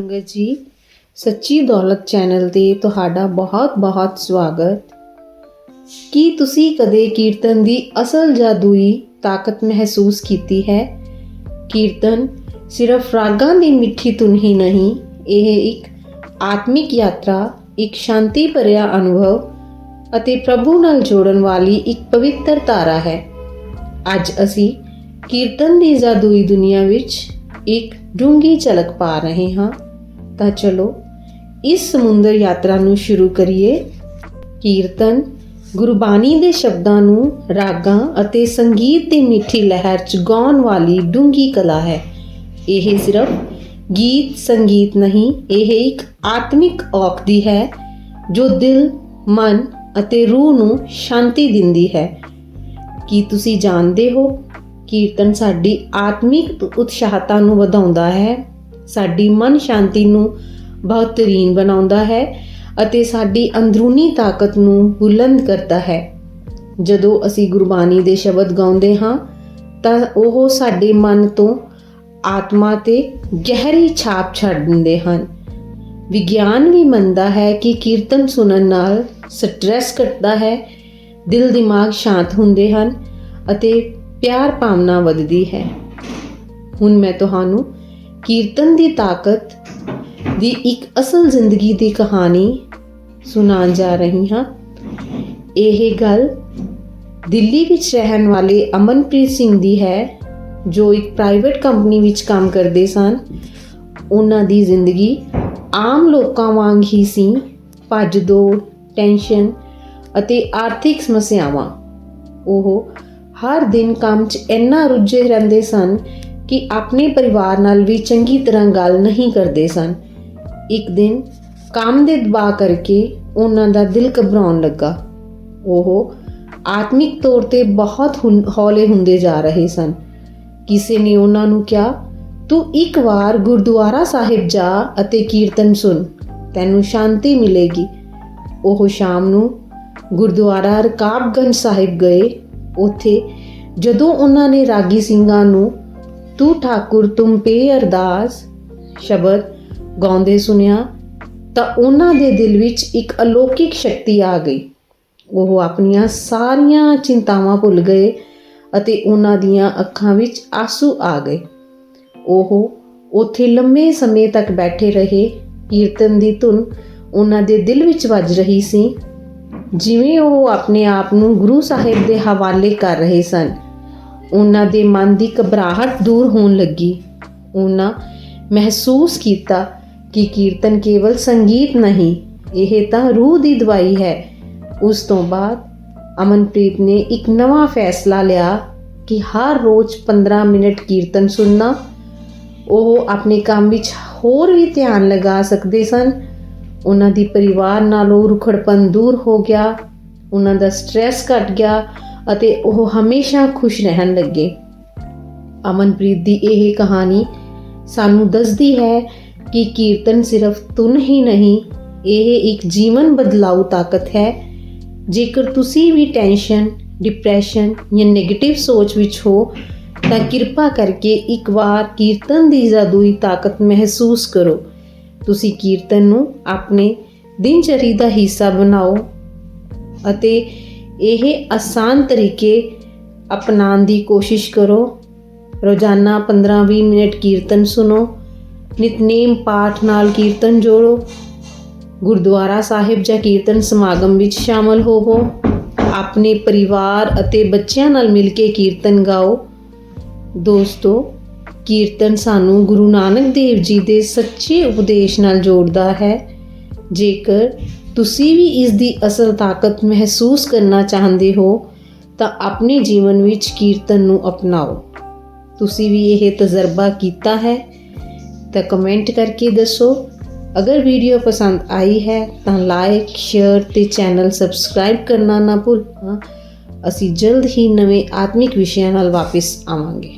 ਸੰਗਤ ਜੀ, ਸੱਚੀ ਦੌਲਤ ਚੈਨਲ ਤੇ ਤੁਹਾਡਾ ਬਹੁਤ-ਬਹੁਤ ਸਵਾਗਤ। ਕੀ ਤੁਸੀਂ ਕਦੇ ਕੀਰਤਨ ਦੀ ਅਸਲ ਜਾਦੂਈ ਤਾਕਤ ਮਹਿਸੂਸ ਕੀਤੀ ਹੈ? ਕੀਰਤਨ ਸਿਰਫ ਰਾਗਾਂ ਦੀ ਮਿੱਠੀ ਧੁਨ ਹੀ ਨਹੀਂ, ਇਹ ਇੱਕ ਆਤਮਿਕ ਯਾਤਰਾ, ਇੱਕ ਸ਼ਾਂਤੀ ਭਰਿਆ ਅਨੁਭਵ ਅਤੇ ਪ੍ਰਭੂ ਨਾਲ ਜੋੜਨ ਵਾਲੀ ਇੱਕ ਪਵਿੱਤਰ ਧਾਰਾ ਹੈ। ਅੱਜ ਅਸੀਂ ਕੀਰਤਨ ਦੀ ਜਾਦੂਈ ਦੁਨੀਆ ਵਿੱਚ ਇੱਕ ਡੂੰਗੀ ਝਲਕ ਪਾ ਰਹੇ ਹਾਂ। ਤਾਂ ਚਲੋ, ਇਸ ਸਮੁੰਦਰ ਯਾਤਰਾ ਨੂੰ ਸ਼ੁਰੂ ਕਰੀਏ। ਕੀਰਤਨ, ਗੁਰਬਾਣੀ ਦੇ ਸ਼ਬਦਾਂ ਨੂੰ ਰਾਗਾਂ ਅਤੇ ਸੰਗੀਤ ਦੀ ਮਿੱਠੀ ਲਹਿਰ 'ਚ ਗਾਉਣ ਵਾਲੀ ਡੂੰਗੀ ਕਲਾ ਹੈ। ਇਹ ਸਿਰਫ ਗੀਤ, ਸੰਗੀਤ ਨਹੀਂ, ਇਹ ਇੱਕ ਆਤਮਿਕ ਔਕਦੀ ਹੈ, ਜੋ ਦਿਲ, ਮਨ ਅਤੇ ਰੂਹ ਨੂੰ ਸ਼ਾਂਤੀ ਦਿੰਦੀ ਹੈ। ਕੀ ਤੁਸੀਂ ਜਾਣਦੇ ਹੋ, ਕੀਰਤਨ ਸਾਡੀ ਆਤਮਿਕ ਉਤਸ਼ਾਹਤਾ ਨੂੰ ਵਧਾਉਂਦਾ ਹੈ? ਸਾਡੀ ਮਨ ਸ਼ਾਂਤੀ ਨੂੰ ਬਿਹਤਰੀਨ ਬਣਾਉਂਦਾ ਹੈ ਅਤੇ ਸਾਡੀ ਅੰਦਰੂਨੀ ਤਾਕਤ ਨੂੰ ਬੁਲੰਦ ਕਰਦਾ ਹੈ। ਜਦੋਂ ਅਸੀਂ ਗੁਰਬਾਣੀ ਦੇ ਸ਼ਬਦ ਗਾਉਂਦੇ ਹਾਂ, ਤਾਂ ਉਹ ਸਾਡੇ ਮਨ ਤੋਂ ਆਤਮਾ ਤੇ ਗਹਿਰੀ ਛਾਪ ਛੱਡ ਦਿੰਦੇ ਹਨ। ਵਿਗਿਆਨ ਵੀ ਮੰਨਦਾ ਹੈ ਕਿ ਕੀਰਤਨ ਸੁਣਨ ਨਾਲ ਸਟ੍ਰੈਸ ਘਟਦਾ ਹੈ, ਦਿਲ ਦਿਮਾਗ ਸ਼ਾਂਤ ਹੁੰਦੇ ਹਨ ਅਤੇ ਪਿਆਰ ਭਾਵਨਾ ਵੱਧਦੀ ਹੈ। ਹੁਣ ਮੈਂ ਤੁਹਾਨੂੰ ਕੀਰਤਨ ਦੀ ਤਾਕਤ ਦੀ ਇੱਕ ਅਸਲ ਜ਼ਿੰਦਗੀ ਦੀ ਕਹਾਣੀ ਸੁਣਾਉਣ ਜਾ ਰਹੀ ਹਾਂ। ਇਹ ਗੱਲ ਦਿੱਲੀ ਵਿੱਚ ਰਹਿਣ ਵਾਲੇ ਅਮਨਪ੍ਰੀਤ ਸਿੰਘ ਦੀ ਹੈ, ਜੋ ਇੱਕ ਪ੍ਰਾਈਵੇਟ ਕੰਪਨੀ ਵਿੱਚ ਕੰਮ ਕਰਦੇ ਸਨ। ਉਹਨਾਂ ਦੀ ਜ਼ਿੰਦਗੀ ਆਮ ਲੋਕਾਂ ਵਾਂਗ ਹੀ ਸੀ, ਭੱਜ ਦੌੜ ਟੈਨਸ਼ਨ ਅਤੇ ਆਰਥਿਕ ਸਮੱਸਿਆਵਾਂ। ਉਹ ਹਰ ਦਿਨ ਕੰਮ 'ਚ ਇੰਨਾ ਰੁੱਝੇ ਰਹਿੰਦੇ ਸਨ ਕਿ ਆਪਣੇ ਪਰਿਵਾਰ ਨਾਲ ਵੀ ਚੰਗੀ ਤਰ੍ਹਾਂ ਗੱਲ ਨਹੀਂ ਕਰਦੇ ਸਨ। ਇੱਕ ਦਿਨ ਕੰਮ ਦੇ ਦਬਾਅ ਕਰਕੇ ਉਹਨਾਂ ਦਾ ਦਿਲ ਘਬਰਾਉਣ ਲੱਗਾ। ਉਹ ਆਤਮਿਕ ਤੌਰ ਤੇ ਬਹੁਤ ਹੌਲੇ ਹੁੰਦੇ ਜਾ ਰਹੇ ਸਨ। ਕਿਸੇ ਨੇ ਉਹਨਾਂ ਨੂੰ ਕਿਹਾ, ਤੂੰ ਇੱਕ ਵਾਰ ਗੁਰਦੁਆਰਾ ਸਾਹਿਬ ਜਾ ਅਤੇ ਕੀਰਤਨ ਸੁਣ, ਤੈਨੂੰ ਸ਼ਾਂਤੀ ਮਿਲੇਗੀ। ਉਹ ਸ਼ਾਮ ਨੂੰ ਗੁਰਦੁਆਰਾ ਰਕਾਬਗੰਜ ਸਾਹਿਬ ਗਏ। ਉੱਥੇ ਜਦੋਂ ਉਹਨਾਂ ਨੇ ਰਾਗੀ ਸਿੰਘਾਂ ਨੂੰ ਤੂੰ ਠਾਕੁਰ ਤੁਮ ਪੇ ਅਰਦਾਸ। ਸ਼ਬਦ ਗਾਉਂਦੇ ਸੁਨਿਆ ਤਾਂ ਉਹਨਾਂ ਦੇ ਦਿਲ ਵਿੱਚ ਇੱਕ ਅਲੌਕਿਕ ਸ਼ਕਤੀ ਆ ਗਈ। ਉਹ ਆਪਣੀਆਂ ਸਾਰੀਆਂ ਚਿੰਤਾਵਾਂ ਭੁੱਲ ਗਏ ਅਤੇ ਉਹਨਾਂ ਦੀਆਂ ਅੱਖਾਂ ਵਿੱਚ ਆਂਸੂ ਆ ਗਏ। ਉਹ ਉੱਥੇ ਲੰਮੇ ਸਮੇਂ ਤੱਕ ਬੈਠੇ ਰਹੇ। ਕੀਰਤਨ ਦੀ ਧੁਨ ਉਹਨਾਂ ਦੇ ਦਿਲ ਵਿੱਚ ਵੱਜ ਰਹੀ ਸੀ। ਜਿਵੇਂ ਉਹ ਆਪਣੇ ਆਪ ਨੂੰ ਗੁਰੂ ਸਾਹਿਬ ਦੇ ਹਵਾਲੇ ਕਰ ਰਹੇ ਸਨ। ਉਹਨਾਂ ਦੇ ਮਨ ਦੀ ਘਬਰਾਹਟ ਦੂਰ ਹੋਣ ਲੱਗੀ। ਉਹਨਾਂ ਮਹਿਸੂਸ ਕੀਤਾ ਕਿ ਕੀਰਤਨ ਕੇਵਲ ਸੰਗੀਤ ਨਹੀਂ, ਇਹ ਤਾਂ ਰੂਹ ਦੀ ਦਵਾਈ ਹੈ। ਉਸ ਤੋਂ ਬਾਅਦ ਅਮਨਪ੍ਰੀਤ ਨੇ ਇੱਕ ਨਵਾਂ ਫੈਸਲਾ ਲਿਆ ਕਿ ਹਰ ਰੋਜ਼ 15 ਮਿੰਟ ਕੀਰਤਨ ਸੁਣਨਾ, ਉਹ ਆਪਣੇ ਕੰਮ ਵਿੱਚ ਹੋਰ ਵੀ ਧਿਆਨ ਲਗਾ ਸਕਦੇ ਸਨ। ਉਹਨਾਂ ਦੀ ਪਰਿਵਾਰ ਨਾਲੋਂ ਰੁਖੜਪਨ ਦੂਰ ਹੋ ਗਿਆ, ਉਹਨਾਂ ਦਾ ਸਟ੍ਰੈਸ ਘਟ ਗਿਆ ਅਤੇ ਉਹ ਹਮੇਸ਼ਾ ਖੁਸ਼ ਰਹਿਣ ਲੱਗੇ। ਅਮਨਪ੍ਰੀਤ ਦੀ ਇਹ ਕਹਾਣੀ ਸਾਨੂੰ ਦੱਸਦੀ ਹੈ ਕਿ ਕੀਰਤਨ ਸਿਰਫ ਧੁਨ ਹੀ ਨਹੀਂ, ਇਹ ਇੱਕ ਜੀਵਨ ਬਦਲਾਊ ਤਾਕਤ ਹੈ। ਜੇਕਰ ਤੁਸੀਂ ਵੀ ਟੈਨਸ਼ਨ, ਡਿਪਰੈਸ਼ਨ ਜਾਂ 네ਗੇਟਿਵ ਸੋਚ ਵਿੱਚ ਹੋ, ਤਾਂ ਕਿਰਪਾ ਕਰਕੇ ਇੱਕ ਵਾਰ ਕੀਰਤਨ ਦੀ ਜਾਦੂਈ ਤਾਕਤ ਮਹਿਸੂਸ ਕਰੋ। ਤੁਸੀਂ ਕੀਰਤਨ ਨੂੰ ਆਪਣੇ ਦਿਨਚਰੀ ਦਾ ਹਿੱਸਾ ਬਣਾਓ ਅਤੇ ਇਹ ਆਸਾਨ ਤਰੀਕੇ ਅਪਣਾਉਣ ਦੀ ਕੋਸ਼ਿਸ਼ ਕਰੋ। ਰੋਜ਼ਾਨਾ 15-20 ਮਿੰਟ ਕੀਰਤਨ ਸੁਣੋ। ਨਿਤਨੇਮ ਪਾਠ ਨਾਲ ਕੀਰਤਨ ਜੋੜੋ। ਗੁਰਦੁਆਰਾ ਸਾਹਿਬ ਜਾਂ ਕੀਰਤਨ ਸਮਾਗਮ ਵਿੱਚ ਸ਼ਾਮਲ ਹੋਵੋ। ਆਪਣੇ ਪਰਿਵਾਰ ਅਤੇ ਬੱਚਿਆਂ ਨਾਲ ਮਿਲ ਕੇ ਕੀਰਤਨ ਗਾਓ। ਦੋਸਤੋ, ਕੀਰਤਨ ਸਾਨੂੰ ਗੁਰੂ ਨਾਨਕ ਦੇਵ ਜੀ ਦੇ ਸੱਚੇ ਉਪਦੇਸ਼ ਨਾਲ ਜੋੜਦਾ ਹੈ। ਜੇਕਰ ਤੁਸੀਂ ਵੀ ਇਸ ਦੀ ਅਸਲ ਤਾਕਤ ਮਹਿਸੂਸ ਕਰਨਾ ਚਾਹੁੰਦੇ ਹੋ, ਤਾਂ ਆਪਣੇ ਜੀਵਨ ਵਿੱਚ ਕੀਰਤਨ ਨੂੰ ਅਪਣਾਓ। ਤੁਸੀਂ ਵੀ ਇਹ ਤਜਰਬਾ ਕੀਤਾ ਹੈ, ਤਾਂ ਕਮੈਂਟ ਕਰਕੇ ਦੱਸੋ। ਅਗਰ ਵੀਡੀਓ ਪਸੰਦ ਆਈ ਹੈ, ਤਾਂ ਲਾਈਕ ਸ਼ੇਅਰ ਤੇ ਚੈਨਲ ਸਬਸਕ੍ਰਾਈਬ ਕਰਨਾ ਨਾ ਭੁੱਲਣਾ। ਅਸੀਂ ਜਲਦ ਹੀ ਨਵੇਂ ਆਤਮਿਕ ਵਿਸ਼ਿਆਂ ਨਾਲ ਵਾਪਸ ਆਵਾਂਗੇ।